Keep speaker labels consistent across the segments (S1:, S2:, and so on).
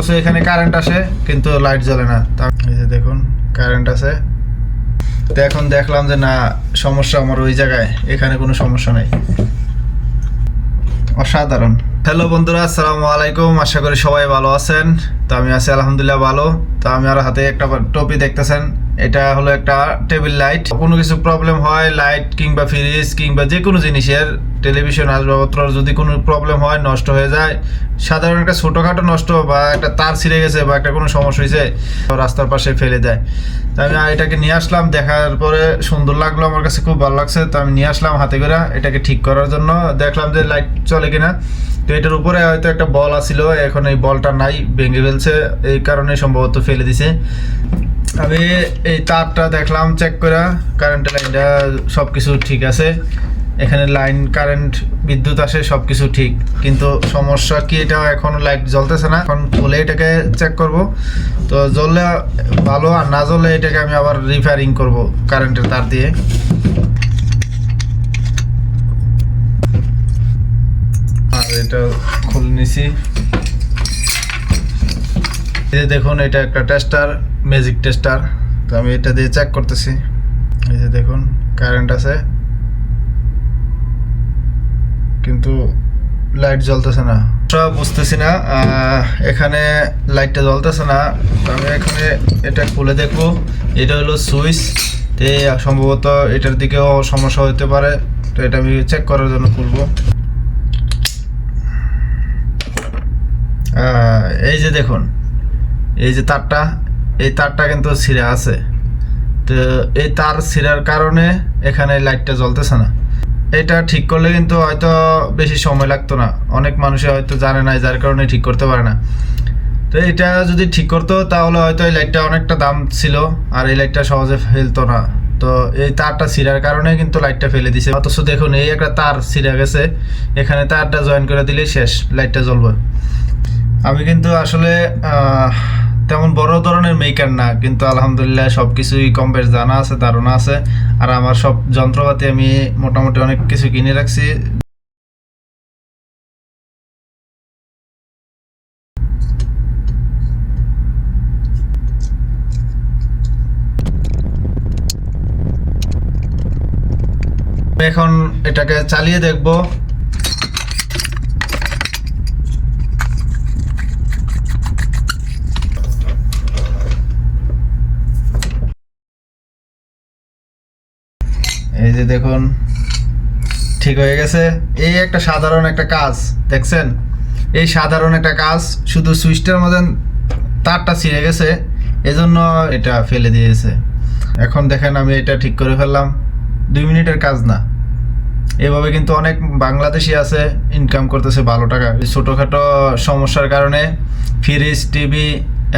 S1: অথচ এখানে কারেন্ট আসে, কিন্তু লাইট জ্বলে না। এই যে দেখুন কারেন্ট আছে। তো এখন দেখলাম যে না, সমস্যা আমার ওই জায়গায়, এখানে কোনো সমস্যা নাই। অসাধারণ। হ্যালো বন্ধুরা, আসসালামু আলাইকুম, আশা করি সবাই ভালো আছেন। তো আমি আছি আলহামদুলিল্লাহ ভালো। তো আমি আর হাতে একটা টপি দেখতেছেন। এটা হলো একটা টেবিল লাইট কোনো কিছু প্রবলেম হয় লাইট কিংবা ফ্রিজ কিংবা যে কোনো জিনিসের টেলিভিশন আসবাবপত্র যদি কোনো প্রবলেম হয়, নষ্ট হয়ে যায়, সাধারণ একটা ছোটোখাটো নষ্ট বা একটা তার ছিঁড়ে গেছে বা একটা কোনো সমস্যা হয়েছে রাস্তার পাশে ফেলে দেয়। তো আমি এটাকে নিয়ে আসলাম, দেখার পরে সুন্দর লাগল, আমার কাছে খুব ভালো লাগছে। তো আমি নিয়ে আসলাম হাতে করে, এটাকে ঠিক করার জন্য। দেখলাম যে লাইট চলে কিনা। তো এটার উপরে হয়তো একটা বল আছিল, এখন এই বলটা নাই, ভেঙে ফেলছে। এই কারণে সম্ভবত ফেলে দিছে। আমি এই তারটা দেখলাম চেক করে। কারেন্টের লাইনটা সব কিছু ঠিক আছে। এখানে লাইন কারেন্ট বিদ্যুৎ আসে সব কিছু ঠিক। কিন্তু সমস্যা কি এটা এখন লাইট জ্বলতেছে না। এখন খুলে এটাকে চেক করব। তো জ্বললে ভালো, আর না জ্বললে এটাকে আমি আবার রিপেয়ারিং করব কারেন্টের তার দিয়ে। আর এটা খুলে নিছি। এই যে দেখুন, এটা একটা টেস্টার ম্যাজিক টেস্টার তো আমি এটা দিয়ে চেক করতেছি। এই যে দেখুন কারেন্ট আছে। কিন্তু লাইট জ্বলতেছে না। সব বুঝতেছি না এখানে লাইটটা জ্বলতেছে না। তো আমি এখানে এটা খুলে দেখব। এটা হলো সুইচ। তে সম্ভবত এটার দিকেও সমস্যা হতে পারে। তো এটা আমি চেক করার জন্য খুলবো। এই যে দেখুন এই যে তারটা, এই তারটা কিন্তু ছিঁড়ে আছে। তো এই তার ছিঁড়ার কারণে এখানে লাইটটা জ্বলতেছে না। এটা ঠিক করলে কিন্তু হয়তো বেশি সময় লাগতো না। অনেক মানুষে হয়তো জানে না, যার কারণে ঠিক করতে পারে না। তো এটা যদি ঠিক করতো, তাহলে হয়তো এই লাইটটা অনেকটা দাম ছিল, আর এই লাইটটা সহজে ফেলতো না। তো এই তারটা ছিঁড়ার কারণে কিন্তু লাইটটা ফেলে দিছে। অথচ দেখুন, এই একটা তার ছিঁড়ে গেছে। এখানে তারটা জয়েন করে দিলেই শেষ, লাইটটা জ্বলবে। আমি কিন্তু আসলে তেমন বড় ধরনের মেকার না, কিন্তু আলহামদুলিল্লাহ সব কিছুই কম বেশ জানা আছে ধারণা আছে। আর আমার সব যন্ত্রপাতি আমি মোটামুটি অনেক কিছু কিনে রাখছি। এখন এটাকে চালিয়ে দেখব। এই যে দেখুন, ঠিক হয়ে গেছে। এই একটা সাধারণ একটা কাজ, দেখছেন? এই সাধারণ একটা কাজ, শুধু সুইচটার মতন তারটা ছিঁড়ে গেছে, এজন্য এটা ফেলে দিয়েছে। এখন দেখেন আমি এটা ঠিক করে ফেললাম। দুই মিনিটের কাজ না। এভাবে কিন্তু অনেক বাংলাদেশি আছে ইনকাম করতেছে ভালো টাকা। ছোটোখাটো সমস্যার কারণে ফ্রিজ টিভি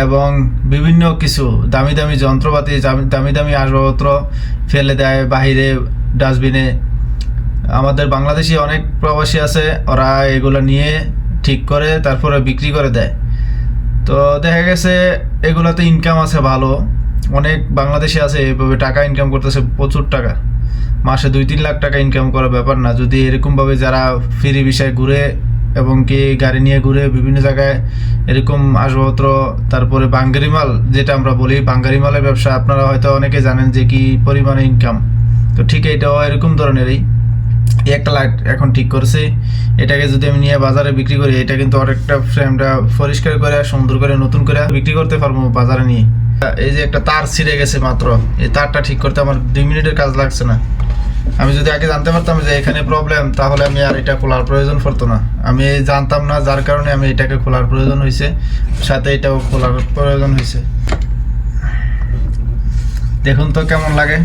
S1: এবং বিভিন্ন কিছু দামি দামি যন্ত্রপাতি, দামি দামি আসবাবপত্র ফেলে দেয় বাহিরে ডাস্টবিনে। আমাদের বাংলাদেশি অনেক প্রবাসী আছে, ওরা এগুলো নিয়ে ঠিক করে, তারপরে বিক্রি করে দেয়। তো দেখা গেছে এগুলোতে ইনকাম আছে ভালো। অনেক বাংলাদেশি আছে, এভাবে টাকা ইনকাম করতেছে প্রচুর টাকা। মাসে দুই তিন লাখ টাকা ইনকাম করার ব্যাপার না। যদি এরকমভাবে যারা ফ্রি বিষয়ে ঘুরে এবং কি গাড়ি নিয়ে ঘুরে বিভিন্ন জায়গায় এরকম আসবাবপত্র, তারপরে বাঙ্গারি মাল যেটা আমরা বলি বাঙ্গারি মালের ব্যবসা, আপনারা হয়তো অনেকে জানেন যে কি পরিমাণে ইনকাম তো ঠিক এটাও এরকম ধরনেরই। একটা লাইট এখন ঠিক করছে। এটাকে যদি আমি নিয়ে বাজারে বিক্রি করি, এটা কিন্তু অনেকটা ফ্রেমটা পরিষ্কার করে, সুন্দর করে, নতুন করে বিক্রি করতে পারব বাজারে নিয়ে। এই যে একটা তার ছিঁড়ে গেছে মাত্র। এই তারটা ঠিক করতে আমার দুই মিনিটের কাজ লাগছে না। আমি যদি আগে জানতে পারতাম যে এখানে প্রবলেম তাহলে আমি আর এটা খোলার প্রয়োজন পড়তো না। আমি জানতাম না যার কারণে আমি এটাকে খোলার প্রয়োজন হয়েছে সাথে এটাও খোলার প্রয়োজন হয়েছে দেখুন তো কেমন লাগে।